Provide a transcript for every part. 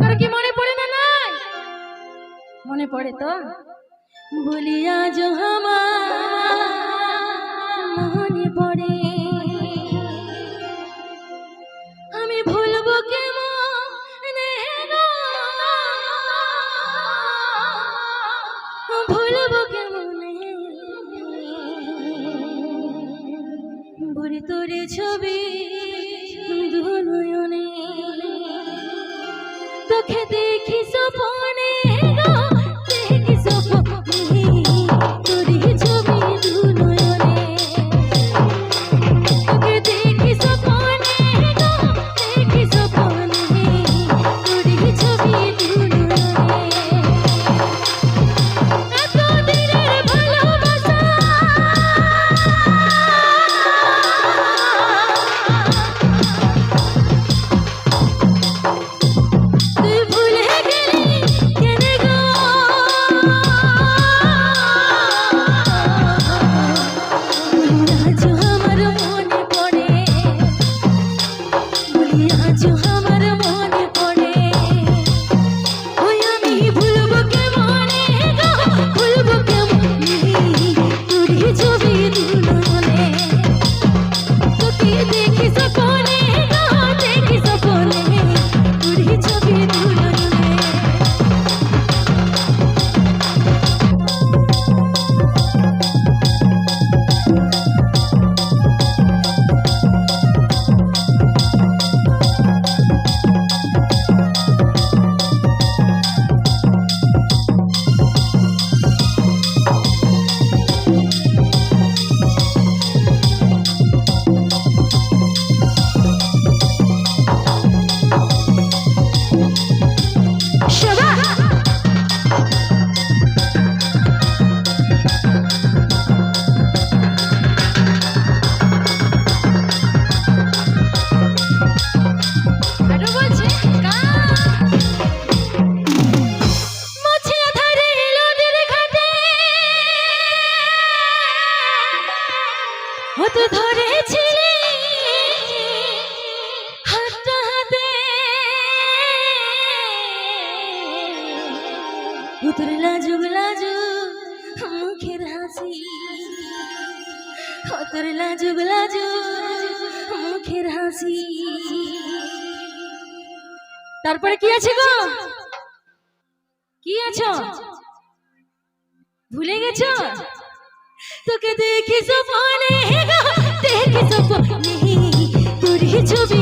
করে কি মনে পড়ে না নাই? মনে পড়ে তো? বলিয়া হামা মনে পড়ে চোখে দেখি সপনে তোর লাজুক লাজুক, মুখের হাসি। তোর লাজুক মুখের হাসি। তারপরে কি আছে গো? কি আছো? ভুলে গেছো? তোকে দেখি সপনে দেখি সপনে তোর ছবি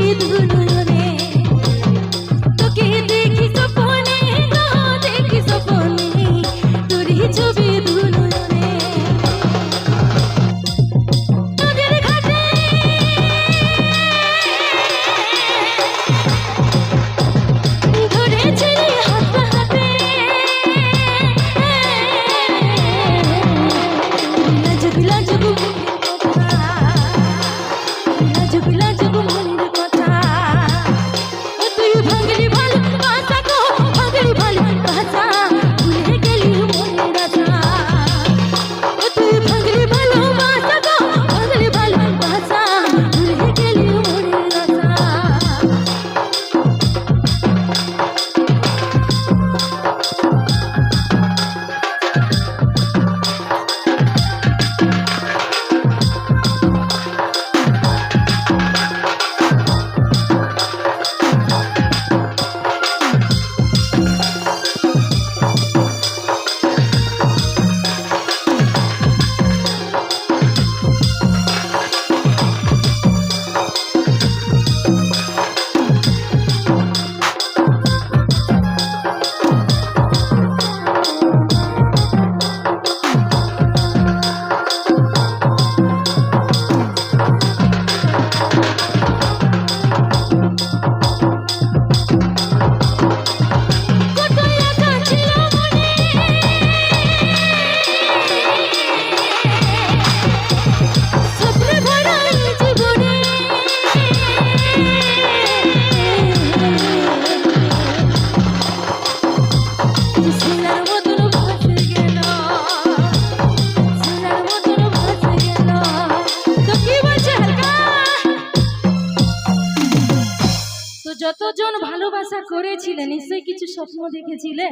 যতজন ভালোবাসা করেছিলে নিশ্চয় কিছু স্বপ্ন দেখেছিলে?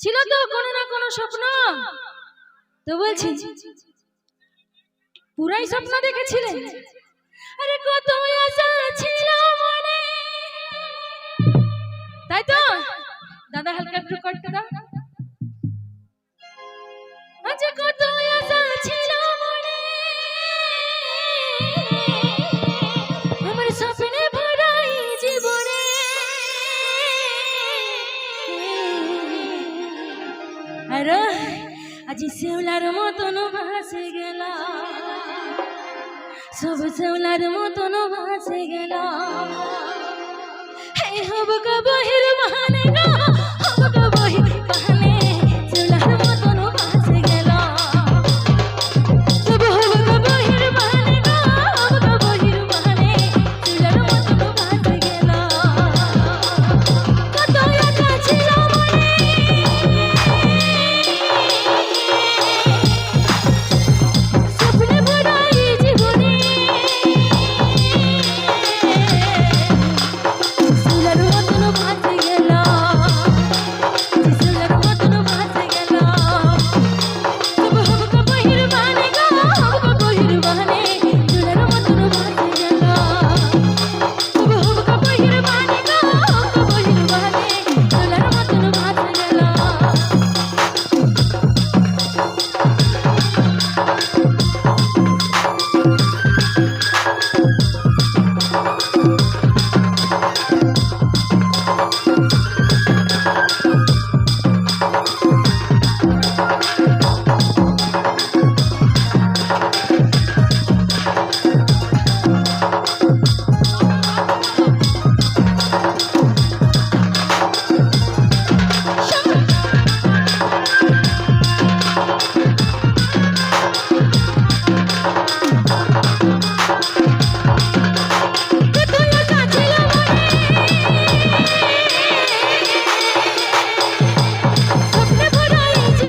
ছিল তো কোনো না কোনো স্বপ্ন? তো বলছি, পুরাই স্বপ্ন দেখেছিলে? আরে কত ছিল তাই তো? দাদা, হালকা একটু করতে দাও। আজি শেওলার মতন ভাসে গেল সব শেওলার মতন ভাসে গেল হে হব কবহের মহান